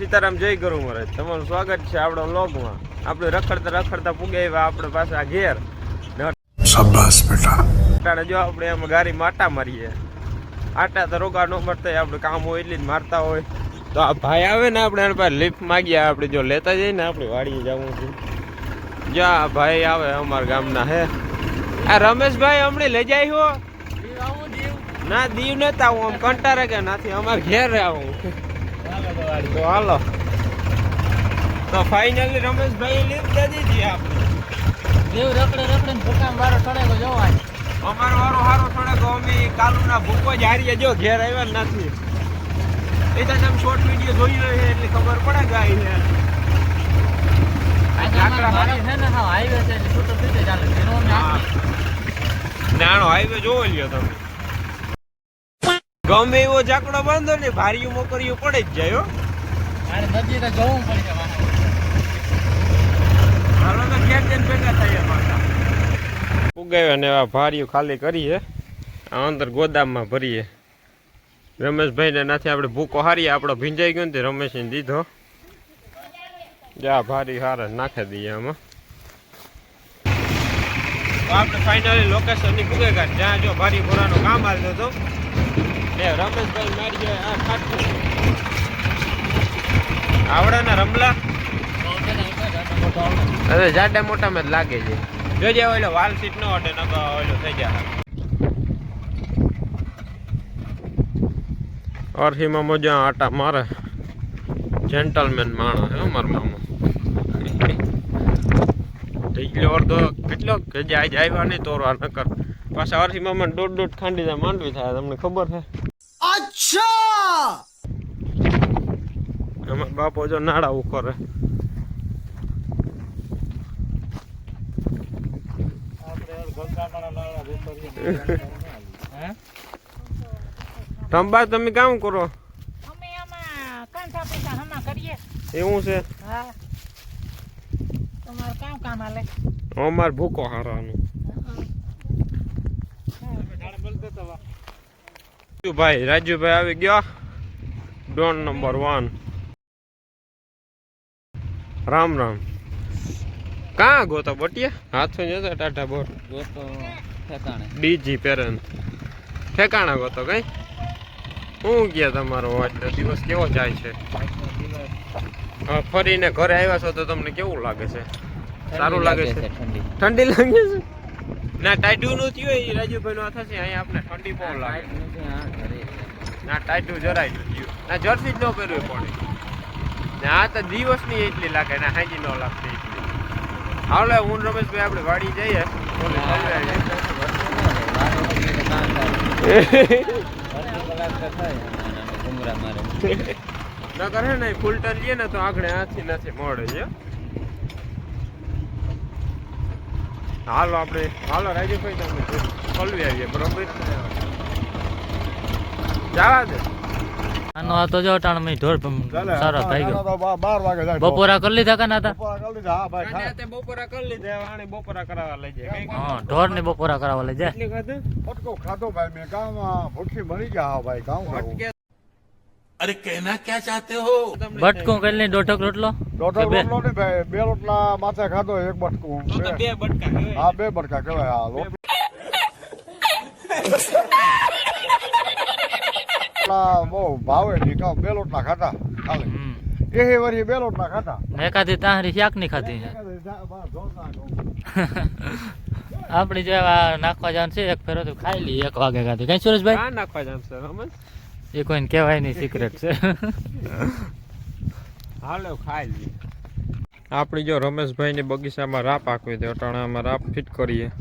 સીતારામ જય ગુરુ મહારાજ. તમારું સ્વાગત છે આપણો લોગમાં આપણે રખડતા રખડતા પૂગે એવા પાસે પાછા ઘેર. શાબાશ બેટા. જો આપણે એમ ગાડી માટા મારીએ. આટા તો રોગા ન મળતા આપણે કામ હોય એટલે જ મારતા હોય. તો આ ભાઈ આવે ને આપણે એના પાસે લિફ્ટ માગીએ આપણે જો લેતા જઈએ ને આપણે વાડીએ જવું છું. જો આ ભાઈ આવે અમારા ગામના હે. આ રમેશભાઈ હમણે લઈ જાય હો. ના દીવ નતા હું આમ કંટારે કે નાથી અમારે ઘેર આવું. તો હાલો. તો ફાઇનલી રમેશભાઈ લીધ દીધી આપણે. દેવ રખડે રખડે ને ભૂકા મારો સડેલો જવાય. અમારો વારો હારો થોડોક અમે કાલુના ભૂકો જ હારીએ જો ઘેર આવ્યા નથી. એ તો તમે શોર્ટ વીડિયો જોઈ રહ્યો છે એટલે ખબર પડે કે એનો નાનો હાઈવે જોવો લ્યો તમે. ગમે એવો જાકડો બાંધો ને ભારીયું મોકરીયું પડે જ જાય ઉગાવ્યા ને એવા ભારીયું ખાલી કરીએ આ અંદર ગોદામમાં ભરીએ. રમેશભાઈને નાથી આપણે ભૂકો હારીએ આપણો ભીંજાઈ ગયો ને રમેશ રમેશને દીધો. જા ભારી હારે નાખી દઈએ આમાં. આપણે ફાઇનલી લોકેશનની ભૂગે કાઢ જ્યાં જો ભારી ભરાનું કામ હાલતો હતો. એ રમેશભાઈ મારી જાય આ ખાટું આવડે ને રમલા? અરે જાડા મોટામાં જ લાગે છે. જોજે ઓલો વાલ સીટ નો અટે નકો ઓલો થઈ ગયા. અરહીમાં મજા આટા મારે. જેન્ટલમેન માણસ હે માર મામો. ઢીકલો અડધો કેટલો? કે જે આવ્યા નહીં તોરવા નકર. પાછા અરહીમાં મને દોઢ દોઢ ખાંડી જાય માંડવી થાય તમને ખબર છે? અચ્છા એમાં બાપો જો નાડા ઉખરે ટંબા તમે કામ કરો અમે આમાં કાંઠા પૈસા હમા કરીએ એવું છે હા તમારું કામ કામ હાલે અમાર ભૂકો હારવાનું રાજુભાઈ રાજુભાઈ આવી ગયા. Don number one Ram Ram. કાં ગોતો બટિયા? હાથો જતો ટાટા બોર દોસ્તો ઠેકાણે. બીજી પેરન. ઠેકાણા ગોતો કઈ? શું ગયા તમારો આજનો દિવસ કેવો જાય છે? ફરીને ઘરે આવ્યા છો તો તમને કેવું લાગે છે? સારું લાગે છે ઠંડી. ઠંડી લાગે છે? ના ટાઈટું નું થયું એ રાજુભાઈ નો થશે અહીંયા આપણે ઠંડી બહુ લાગે. ના ટાઈટું જરાયનું થયું. ના જર્સી જ ન પહેરવી પડે ને આ તો દિવસની એટલી લાગે ને હાજી ન લાગતી એટલી. હાલો હું રમેશભાઈ આપણે વાડી જઈએ. ના હે ને ફૂલ ટન લઈએ ને તો આંગણે હાથી નથી મળે છે હાલો આપણે હાલો રાજુભાઈ તમે કલવી આવીએ બરોબર? જવા દે. આનો આ તો જો ટાણ મેં ઢોર સારો થઈ ગયો. બાર વાગે જાય બપોરા કરી લીધા કાના હતા? બપોરા કરી લીધા હા ભાઈ અને બપોરા કરી લીધા. આણે બપોરા કરાવવા લઈ જાય. હા ઢોર ને બપોરા કરાવવા લઈ જાય. કેટલી ખાધું ફટકો ખાધો ભાઈ મેં ગામમાં ભૂખી મરી ગયા હા ભાઈ ગામ ભટકે अरे कहना क्या चाहते हो તમને બટકું કરી લઈ દોઢક રોટલો દોઢો બે? રોટલો નહીં ભાઈ બે રોટલા માથે ખાધો એક બટકું તો તો બે. બે બટકા કહેવાય. હા બે બટકા કહેવાય હા રોટલા બહુ ભાવે નહીં ખાવ બે લોટલા ખાતા ખાલી હમ. એ વરી બે લોટલા ખાતા ને એકાદી તાહરી શાક ની ખાધી છે આપડી જે આ નાખવા જવાનું છે એક ફેરો તો ખાઈ લઈએ એક વાગે ખાધી કઈ સુરેશભાઈ કાં નાખવા જામ સર રમેશ એ કોઈને કહેવાય નહીં સિક્રેટ છે. હાલો ખાઈ લઈએ આપણી જો રમેશભાઈની બગીચામાં રાપ આખવી દે અટાણામાં રાપ ફિટ કરીએ.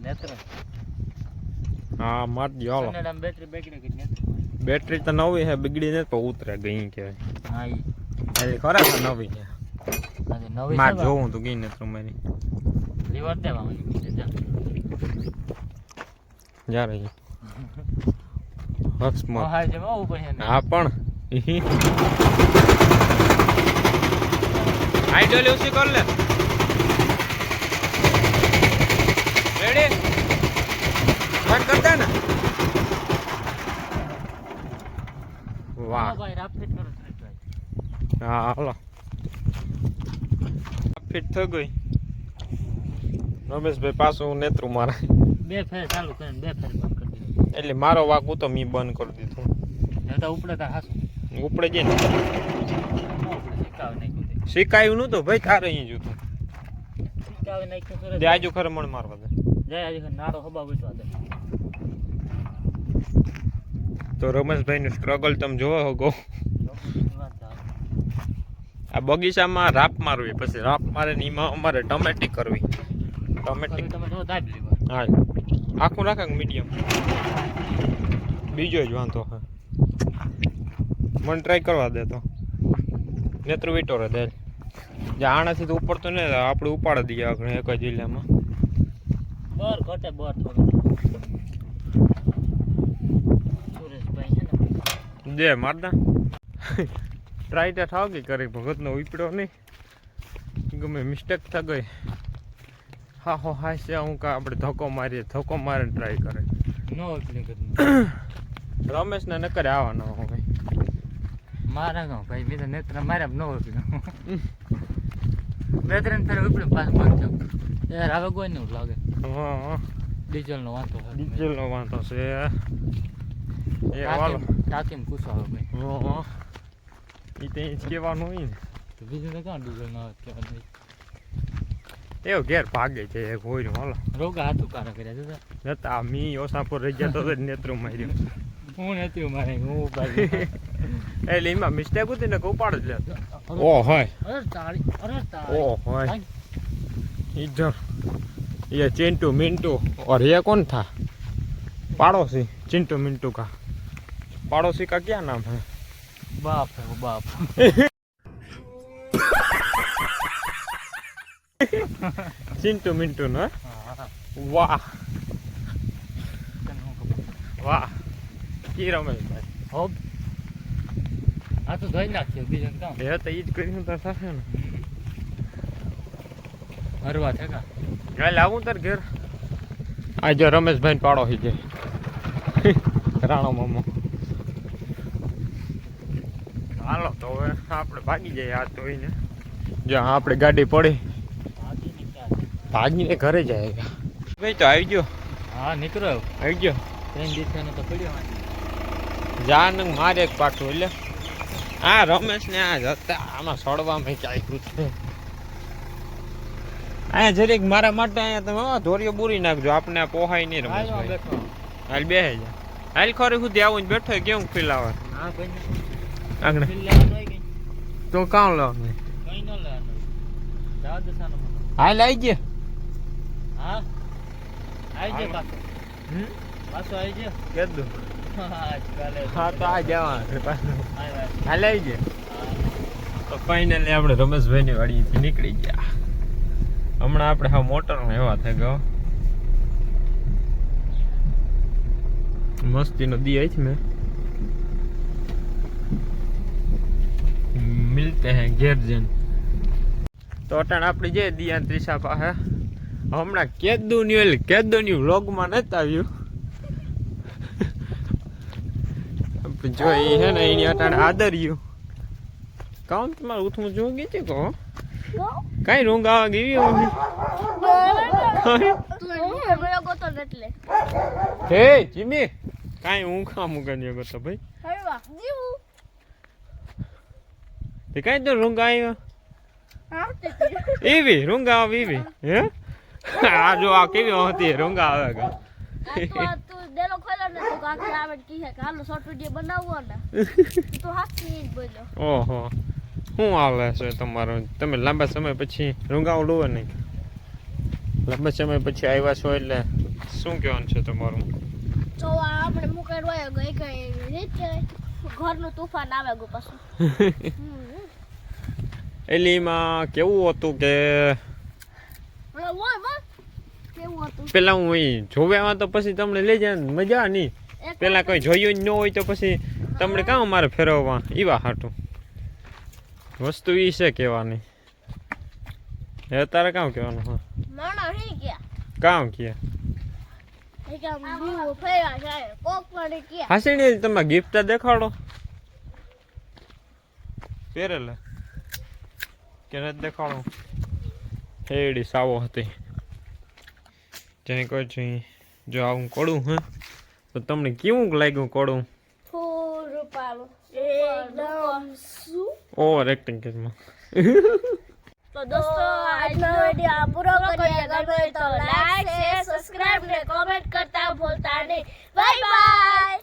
નેત્રું હા મારજો હાલો. બેટરી નેત્રું? તો નવી છે બગડી ને તો ઉતરે ગઈ કહેવાય. હા ખરેખર નવી છે. આજે નવી માર જોવું તો ગઈ ને તમારી લીવર દેવા મને બહુ ઉપર છે હા પણ. આઈ ડોલે કર લે. કરતા ને. વાહ. ભાઈ રાફિટ કરો હા હાલો. ફિટ થઈ ગઈ. રમેશભાઈ પાછું નેત્રું મારે. બે ફેર ચાલુ કરીને બે ફેર બંધ કરી દીધું. એટલે મારો વાક તો મી બંધ કરી દીધું. તો ઉપડે તાર હાસું. ઉપડે જઈને. ને શીખાયું નતું ભાઈ તારે અહીં જોતું શીખાવે નાખ્યું તે આજુ ખરે મણ મારવા દે. જાય આજે નાડો હબા બેઠવા દે. તો રમેશભાઈનું સ્ટ્રગલ તમે જોવો હોગો. આ બગીચામાં રાપ મારવી પછી રાપ મારે ને એમાં અમારે ટમેટી કરવી. ટમેટી તમે જો દાબી લીધો હા. આખું રાખે મીડિયમ બીજો જ વાંધો હા. મને ટ્રાય કરવા દે તો. નેત્ર વિટોરે દે. જે આણાથી તો ઉપર તો ને આપણે ઉપાડી દઈએ આપણે એક જ જિલ્લામાં. બર ઘટે બર થોડું. દે મારદા ટ્રાય તો થાવ કે કરી ભગતનો ઉપડ્યો નહીં. ગમે મિસ્ટેક થઈ ગઈ. હા હો હા છે હું કા આપણે ધક્કો મારીએ ધક્કો મારે ટ્રાય કરે. નો રમેશ ને નકરે ન કરે આવવાનો હવે મારા ગામ ભાઈ બીજા નેત્ર માર્યા નો બે ત્રણ ફેર ઉપડે પાસ થયું યાર હવે કોઈ નું લાગે. હા. ડીઝલ નો વાંધો છે ડીઝલનો વાંધો છે. એ વાલો ટાંકી- ટાંકીમાં કૂસાવો ભાઈ. હા. એ તે કહેવાનું હોય ને. તો બીજું તો ક્યાં ડીઝલ ના કહેવાનું એવો ઘેર ભાગે છે એક હોય ને હાલો રોગા હાથ ઉકારા કર્યા જોતા જતા મી ઓસાપુર રહી ગયા તો જ નેત્રું માર્યું હું નથી મારે હું ભાઈ એટલે એમાં મિસ્ટેક હતી ને કે ઉપાડ જ લે ઓ હોય અરે તાળી અરે તાળી ओ होय इधर ये चिंटू मिंटू और ये कौन था पड़ोसी चिंटू मिंटू का पड़ोसी का क्या नाम है બાપ હે ઓ બાપ ચિંતુ મિન્ટુ નો વાહ વાહ કી રમેશભાઈ હોબ આ તો ધોઈ નાખ્યો બીજું કામ એ તો ઈ જ કર્યું તાર સાથે ને હરવા થકા કાલે આવું તાર ઘેર આ જો રમેશભાઈ ને પાડો હી જાય રાણો મામો હાલો તો હવે આપણે ભાગી જઈએ આ ધોઈને જો આપણે ગાડી પડી ભાગીને ઘરે જાય ભાઈ તો આવી ગયો. હા નીકળ્યો આવી ગયો. ત્રણ દિવસનો તો પડ્યો જાન મારે એક પાટું એટલે આ રમેશ ને આ જતા આમાં સડવામાં ક્યાંય છે? અહીંયા જરીક મારા માટે અહીંયા તમે હો, ધોરીઓ બુરી નાખજો. આપણે આ પોહાય નહીં હાલ હું હાલ બે જાય હાલ ખરે સુધી આવું જ બેઠો કેમ કેવું ફીલ આવે હા ભાઈ આગળ તો કાં લેવાનું? મને. હાલ આવી ગયા. હા? આવી. જાય પાછો. હમ? પાછો આવી જાય કીધું આજકાલે હા તો આ જવા પાછું. આવ્યા આવી ગયા? તો ફાઇનલી આપણે રમેશભાઈની વાડીએથી નીકળી ગયા. હમણાં આપણે હા મોટરમાં એવા થઈ ગયો મસ્તીનો દી છે મેં. મિલતે હે ઘેર જન તો અટાણ આપણે જે દિયા ત્રિષા પાસે હમણાં કેદું ન્યુ એટલે કેદું ન્યુ વ્લોગમાં નથી આવ્યું. જો એ છે ને એની અટાણે આદર્યું. કામ તમારે ઉઠવું જોગી છે કહો કઈ રૂંગ આવા ગઈ હે જીમી કાઈ ઊંઘા મૂકે નહીં ગતો ભાઈ. તે કઈ તો રૂંગ આવ્યો એવી રૂંગ આવે એવી હે? આ જો આ કેવી હતી રંગા આવે કે ઓહો. શું હાલે છે તમારું? તમે લાંબા સમય પછી રૂંગાવું લો નહીં લાંબા સમય પછી આવ્યા છો એટલે શું કહેવાનું છે તમારું? ઘરનું તુફાન આવે ગયું પાછું. એટલે એમાં કેવું હતું કે હવે બોલ બોલ કેવું હતું પેલા હું અહીં જોવ્યામાં તો પછી તમને લઈ જાય મજા નહીં પેલા કોઈ જોયું જ ન હોય તો પછી તમને કામ મારે ફેરવવા? એવા હાટું. વસ્તુ એ છે કહેવાની. એ તારે કામ કહેવાનું? હા. હી કામ કે હાસીને તમે ગિફ્ટ દેખાડો. પહેરેલા. કે નથી દેખાડો. હેડી સાવો હતી. જ્યાં કોઈ છે જો આવું કોડું હે? તો તમને કેવું લાગ્યું કોડું? થોડું પાલો એકદમ શું ઓવર એક્ટિંગ કેસમાં તો દોસ્તો આજનો વિડિયો આ પૂરો કરીએ. ગમે તો લાઈક શેર સબસ્ક્રાઇબ ને કોમેન્ટ કરતા ભૂલતા નહીં. Bye bye